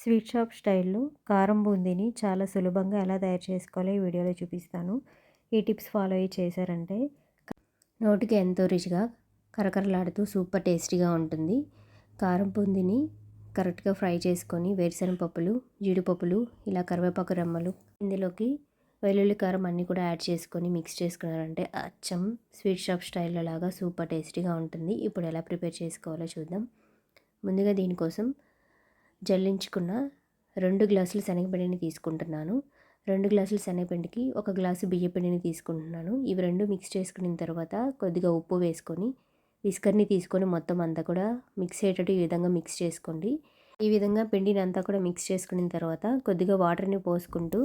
Sweet shop స్టైల్లో కారం బూందీని చాలా సులభంగా ఎలా తయారు చేసుకోవాలో ఈ వీడియోలో చూపిస్తాను. ఈ టిప్స్ ఫాలో అయ్యి చేశారంటే నోటికి ఎంతో రుచిగా కరకరలాడుతూ సూపర్ టేస్టీగా ఉంటుంది. కారం బూందీని కరెక్ట్గా ఫ్రై చేసుకొని వేరుశనగ పప్పులు జీడిపప్పులు ఇలా కరివేపాకు రెమ్మలు ఇందులోకి వెల్లుల్లి కారం అన్నీ కూడా యాడ్ చేసుకొని మిక్స్ చేసుకున్నారంటే అచ్చం స్వీట్ షాప్ స్టైల్లో లాగా సూపర్ టేస్టీగా ఉంటుంది. ఇప్పుడు ఎలా ప్రిపేర్ చేసుకోవాలో చూద్దాం. ముందుగా దీనికోసం జల్లించుకున్న రెండు గ్లాసులు శనగపిండిని తీసుకుంటున్నాను. రెండు గ్లాసులు శనగపిండికి ఒక గ్లాసు బియ్యపిండిని తీసుకుంటున్నాను. ఇవి రెండు మిక్స్ చేసుకున్న తర్వాత కొద్దిగా ఉప్పు వేసుకొని విస్కర్ని తీసుకొని మొత్తం అంతా కూడా మిక్స్ అయ్యేటట్టు ఈ విధంగా మిక్స్ చేసుకోండి. ఈ విధంగా పిండిని అంతా కూడా మిక్స్ చేసుకున్న తర్వాత కొద్దిగా వాటర్ని పోసుకుంటూ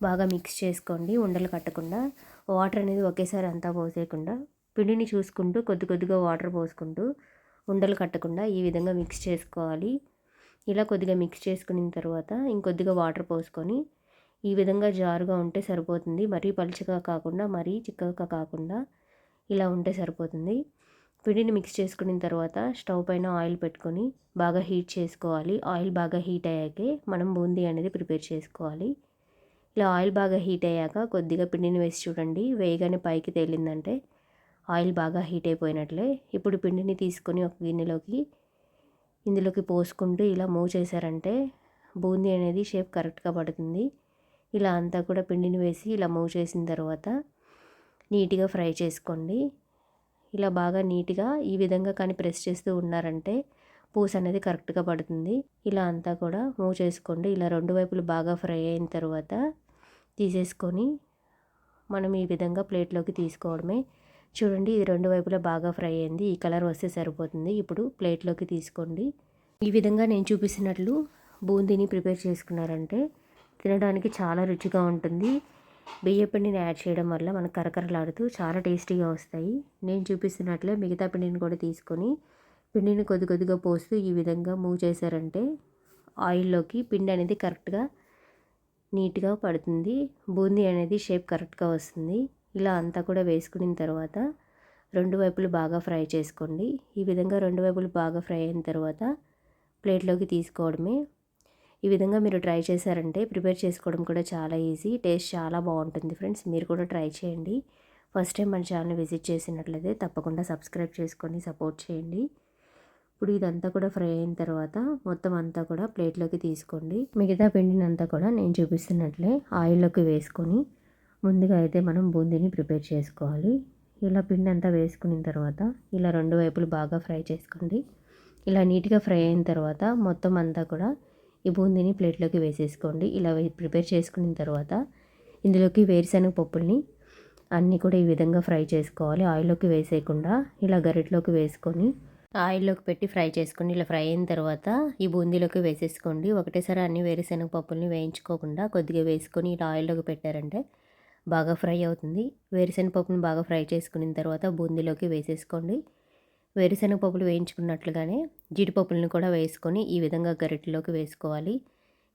బాగా మిక్స్ చేసుకోండి. ఉండలు కట్టకుండా వాటర్ అనేది ఒకేసారి అంతా పోసేయకుండా పిండిని చూసుకుంటూ కొద్ది కొద్దిగా వాటర్ పోసుకుంటూ ఉండలు కట్టకుండా ఈ విధంగా మిక్స్ చేసుకోవాలి. ఇలా కొద్దిగా మిక్స్ చేసుకున్న తర్వాత ఇంకొద్దిగా వాటర్ పోసుకొని ఈ విధంగా జారుగా ఉంటే సరిపోతుంది. మరీ పలుచగా కాకుండా మరీ చిక్కగా కాకుండా ఇలా ఉంటే సరిపోతుంది. పిండిని మిక్స్ చేసుకున్న తర్వాత స్టవ్ పైన ఆయిల్ పెట్టుకొని బాగా హీట్ చేసుకోవాలి. ఆయిల్ బాగా హీట్ అయ్యాకే మనం బూందీ అనేది ప్రిపేర్ చేసుకోవాలి. ఇలా ఆయిల్ బాగా హీట్ అయ్యాక కొద్దిగా పిండిని వేసి చూడండి. వేయగానే పైకి తేలిందంటే ఆయిల్ బాగా హీట్ అయిపోయినట్లే. ఇప్పుడు పిండిని తీసుకొని ఒక గిన్నెలోకి ఇందులోకి పోసుకుంటూ ఇలా మూవ్ చేశారంటే బూందీ అనేది షేప్ కరెక్ట్గా పడుతుంది. ఇలా అంతా కూడా పిండిని వేసి ఇలా మూవ్ చేసిన తర్వాత నీట్గా ఫ్రై చేసుకోండి. ఇలా బాగా నీట్గా ఈ విధంగా కానీ ప్రెస్ చేస్తూ ఉన్నారంటే పూస అనేది కరెక్ట్గా పడుతుంది. ఇలా అంతా కూడా మూవ్ చేసుకోండి. ఇలా రెండు వైపులు బాగా ఫ్రై అయిన తర్వాత తీసేసుకొని మనం ఈ విధంగా ప్లేట్లోకి తీసుకోవడమే చూడండి ఇది రెండు వైపులా బాగా ఫ్రై అయింది. ఈ కలర్ వస్తే సరిపోతుంది. ఇప్పుడు ప్లేట్లోకి తీసుకోండి. ఈ విధంగా నేను చూపిస్తున్నట్లు బూందీని ప్రిపేర్ చేసుకున్నారంటే తినడానికి చాలా రుచిగా ఉంటుంది. బియ్య పిండిని యాడ్ చేయడం వల్ల మనకు కరకరలాడుతూ చాలా టేస్టీగా వస్తాయి. నేను చూపిస్తున్నట్లే మిగతా పిండిని కూడా తీసుకొని పిండిని కొద్ది కొద్దిగా పోస్తూ ఈ విధంగా మూవ్ చేశారంటే ఆయిల్లోకి పిండి అనేది కరెక్ట్గా నీట్గా పడుతుంది. బూందీ అనేది షేప్ కరెక్ట్గా వస్తుంది. ఇలా అంతా కూడా వేసుకున్న తర్వాత రెండు వైపులు బాగా ఫ్రై చేసుకోండి. ఈ విధంగా రెండు వైపులు బాగా ఫ్రై అయిన తర్వాత ప్లేట్లోకి తీసుకోవడమే. ఈ విధంగా మీరు ట్రై చేశారంటే ప్రిపేర్ చేసుకోవడం కూడా చాలా ఈజీ టేస్ట్ చాలా బాగుంటుంది ఫ్రెండ్స్. మీరు కూడా ట్రై చేయండి. ఫస్ట్ టైం మన ఛానల్ విజిట్ చేసినట్లయితే తప్పకుండా సబ్స్క్రైబ్ చేసుకొని సపోర్ట్ చేయండి. ఇప్పుడు ఇదంతా కూడా ఫ్రై అయిన తర్వాత మొత్తం అంతా కూడా ప్లేట్లోకి తీసుకోండి. మిగతా పిండినంతా కూడా నేను చూపిస్తున్నట్లే ఆయిల్లోకి వేసుకొని ముందుగా అయితే మనం బూందీని ప్రిపేర్ చేసుకోవాలి. ఇలా పిండి అంతా వేసుకున్న తర్వాత ఇలా రెండు వైపులు బాగా ఫ్రై చేసుకోండి. ఇలా నీట్గా ఫ్రై అయిన తర్వాత మొత్తం అంతా కూడా ఈ బూందీని ప్లేట్లోకి వేసేసుకోండి. ఇలా ప్రిపేర్ చేసుకున్న తర్వాత ఇందులోకి వేరుశనగ పప్పుల్ని అన్నీ కూడా ఈ విధంగా ఫ్రై చేసుకోవాలి. ఆయిల్లోకి వేసేయకుండా ఇలా గరిటలోకి వేసుకొని ఆయిల్లోకి పెట్టి ఫ్రై చేసుకోండి. ఇలా ఫ్రై అయిన తర్వాత ఈ బూందీలోకి వేసేసుకోండి. ఒకటేసారి అన్ని వేరుశనగ పప్పుల్ని వేయించుకోకుండా కొద్దిగా వేసుకొని ఇలా ఆయిల్లోకి పెట్టారంటే బాగా ఫ్రై అవుతుంది. వేరుశనగపప్పును బాగా ఫ్రై చేసుకున్న తర్వాత బూందీలోకి వేసేసుకోండి. వేరుశనగ పప్పులు వేయించుకున్నట్లుగానే జీడిపప్పులను కూడా వేసుకొని ఈ విధంగా గరిటెలోకి వేసుకోవాలి.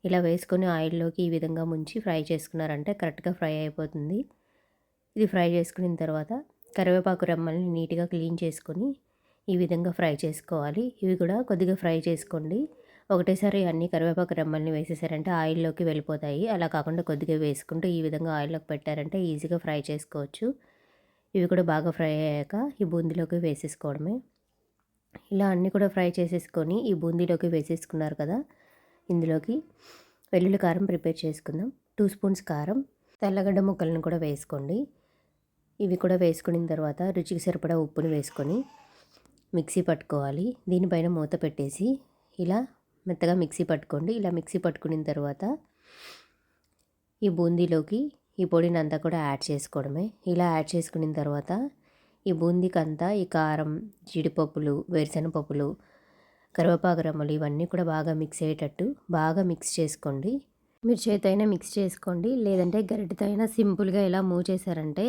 ఇలా వేసుకొని ఆయిల్లోకి ఈ విధంగా ముంచి ఫ్రై చేసుకున్నారంటే కరెక్ట్గా ఫ్రై అయిపోతుంది. ఇది ఫ్రై చేసుకున్న తర్వాత కరివేపాకు రెమ్మల్ని నీట్గా క్లీన్ చేసుకొని ఈ విధంగా ఫ్రై చేసుకోవాలి. ఇవి కూడా కొద్దిగా ఫ్రై చేసుకోండి. ఒకటేసారి అన్ని కరివేపాకు రెమ్మల్ని వేసేసారంటే ఆయిల్లోకి వెళ్ళిపోతాయి. అలా కాకుండా కొద్దిగా వేసుకుంటూ ఈ విధంగా ఆయిల్లోకి పెట్టారంటే ఈజీగా ఫ్రై చేసుకోవచ్చు. ఇవి కూడా బాగా ఫ్రై అయ్యాక ఈ బూందీలోకి వేసేసుకోవడమే. ఇలా అన్నీ కూడా ఫ్రై చేసేసుకొని ఈ బూందీలోకి వేసేసుకున్నారు కదా ఇందులోకి వెల్లుల్లి కారం ప్రిపేర్ చేసుకుందాం. టూ స్పూన్స్ కారం తెల్లగడ్డ ముక్కలను కూడా వేసుకోండి. ఇవి కూడా వేసుకున్న తర్వాత రుచికి సరిపడా ఉప్పుని వేసుకొని మిక్సీ పట్టుకోవాలి. దీనిపైన మూత పెట్టేసి ఇలా మెత్తగా మిక్సీ పట్టుకోండి. ఇలా మిక్సీ పట్టుకున్న తర్వాత ఈ బూందీలోకి ఈ పొడిని అంతా కూడా యాడ్ చేసుకోవడమే. ఇలా యాడ్ చేసుకున్న తర్వాత ఈ బూందీకి అంతా ఈ కారం జీడిపప్పులు వేరుశనగపప్పులు కరివేపాకు రమ్మలు ఇవన్నీ కూడా బాగా మిక్స్ అయ్యేటట్టు బాగా మిక్స్ చేసుకోండి. మీరు చేతైనా మిక్స్ చేసుకోండి. లేదంటే గరిటెతో అయినా సింపుల్గా ఇలా మూవ్ చేశారంటే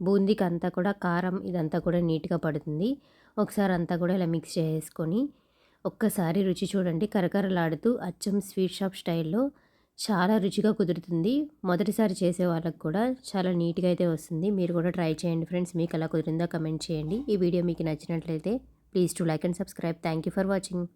బూందీకి అంతా కూడా కారం ఇదంతా కూడా నీట్గా పడుతుంది. ఒకసారి అంతా కూడా ఇలా మిక్స్ చేసుకొని ఒక్కసారి రుచి చూడండి. కరకరలాడుతూ అచ్చం స్వీట్ షాప్ స్టైల్లో చాలా రుచిగా కుదురుతుంది. మొదటిసారి చేసే వాళ్ళకి కూడా చాలా నీట్గా అయితే వస్తుంది. మీరు కూడా ట్రై చేయండి ఫ్రెండ్స్. మీకు ఎలా కుదిరిందో కమెంట్ చేయండి. ఈ వీడియో మీకు నచ్చినట్లయితే please to like and subscribe. Thank you for watching.